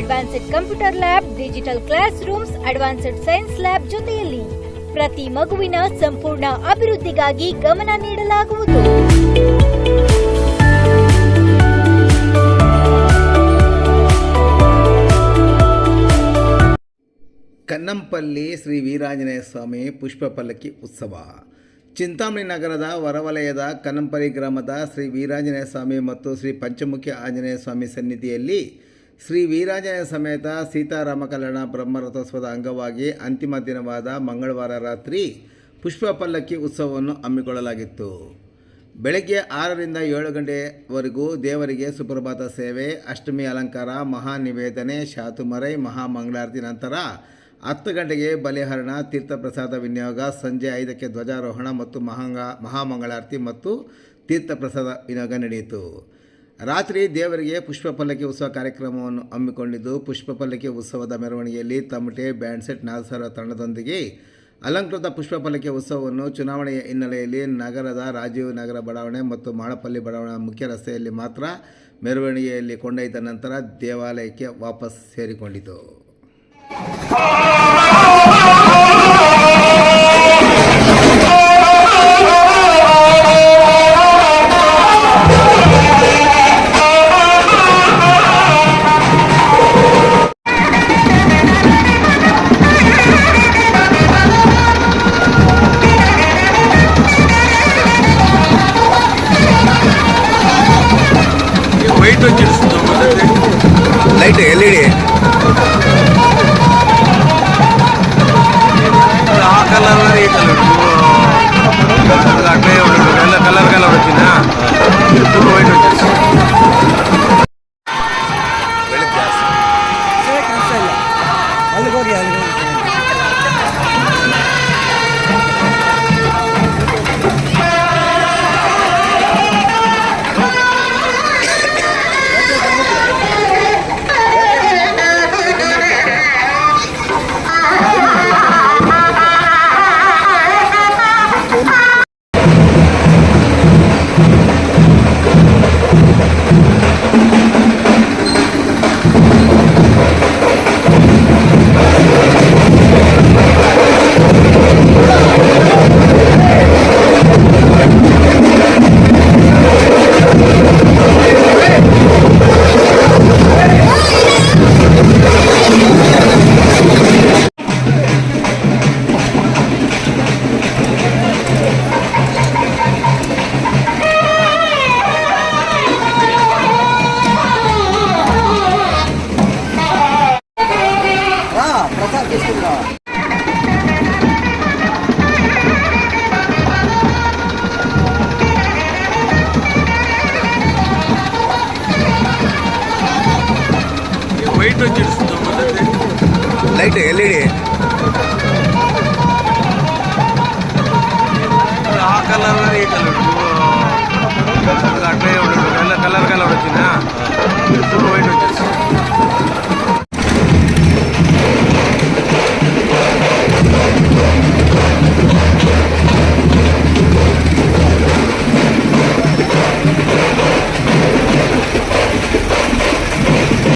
Advanced computer lab digital class rooms advanced science lab ಜೊತೆಯಲ್ಲಿ ಪ್ರತಿ ಮಗುವಿನ ಸಂಪೂರ್ಣ ಅಭಿವೃದ್ಧಿಗಾಗಿ ಗಮನ ನೀಡಲಾಗುವುದು. ಕನ್ನಂಪಲ್ಲಿ ಶ್ರೀ ವೀರಾಂಜನೇಯ ಸ್ವಾಮಿ ಪುಷ್ಪ ಪಲ್ಲಕ್ಕಿ ಉತ್ಸವ. ಚಿಂತಾಮಣಿ ನಗರದ ಹೊರವಲಯದ ಕನ್ನಂಪಲ್ಲಿ ಗ್ರಾಮದ ಶ್ರೀ ವೀರಾಂಜನೇಯ ಸ್ವಾಮಿ ಮತ್ತು ಶ್ರೀ ಪಂಚಮುಖಿ ಆಂಜನೇಯ ಸ್ವಾಮಿ ಸನ್ನಿಧಿಯಲ್ಲಿ ಶ್ರೀ ವೀರಾಂಜನೇಯ ಸಮೇತ ಸೀತಾರಾಮ ಕಲ್ಯಾಣ ಬ್ರಹ್ಮರಥೋತ್ಸವದ ಅಂಗವಾಗಿ ಅಂತಿಮ ದಿನವಾದ ಮಂಗಳವಾರ ರಾತ್ರಿ ಪುಷ್ಪ ಪಲ್ಲಕ್ಕಿ ಉತ್ಸವವನ್ನು ಹಮ್ಮಿಕೊಳ್ಳಲಾಗಿತ್ತು. ಬೆಳಗ್ಗೆ ಆರರಿಂದ ಏಳು ಗಂಟೆವರೆಗೂ ದೇವರಿಗೆ ಸುಪ್ರಭಾತ ಸೇವೆ, ಅಷ್ಟಮಿ ಅಲಂಕಾರ, ಮಹಾ ನಿವೇದನೆ, ಶಾತುಮರೈ ಮಹಾಮಂಗಳಾರತಿ ನಂತರ ಹತ್ತು ಗಂಟೆಗೆ ಬಲಿಹರಣ ತೀರ್ಥಪ್ರಸಾದ ವಿನಿಯೋಗ, ಸಂಜೆ ಐದಕ್ಕೆ ಧ್ವಜಾರೋಹಣ ಮತ್ತು ಮಹಾಂಗ ಮಹಾಮಂಗಳಾರತಿ ಮತ್ತು ತೀರ್ಥಪ್ರಸಾದ ವಿನಿಯೋಗ ನಡೆಯಿತು. ರಾತ್ರಿ ದೇವರಿಗೆ ಪುಷ್ಪ ಪಲ್ಲಕ್ಕಿ ಉತ್ಸವ ಕಾರ್ಯಕ್ರಮವನ್ನು ಹಮ್ಮಿಕೊಂಡಿದ್ದು ಪುಷ್ಪ ಪಲ್ಲಕ್ಕಿ ಉತ್ಸವದ ಮೆರವಣಿಗೆಯಲ್ಲಿ ತಮಟೆ ಬ್ಯಾಂಡ್ ಸೆಟ್ ತಂಡದೊಂದಿಗೆ ಅಲಂಕೃತ ಪುಷ್ಪ ಪಲ್ಲಕ್ಕಿ ಉತ್ಸವವನ್ನು ಚುನಾವಣೆಯ ಹಿನ್ನೆಲೆಯಲ್ಲಿ ನಗರದ ರಾಜೀವ್ ನಗರ ಬಡಾವಣೆ ಮತ್ತು ಮಾಳಪಲ್ಲಿ ಬಡಾವಣೆ ಮುಖ್ಯ ರಸ್ತೆಯಲ್ಲಿ ಮಾತ್ರ ಮೆರವಣಿಗೆಯಲ್ಲಿ ಕೊಂಡೊಯ್ದ ನಂತರ ದೇವಾಲಯಕ್ಕೆ ವಾಪಸ್ ಸೇರಿಕೊಂಡಿತು. Light L E D light L E D ಆ ಕಲರ್ ಈ ಕಲರ್. ಅಟ್ಲೇ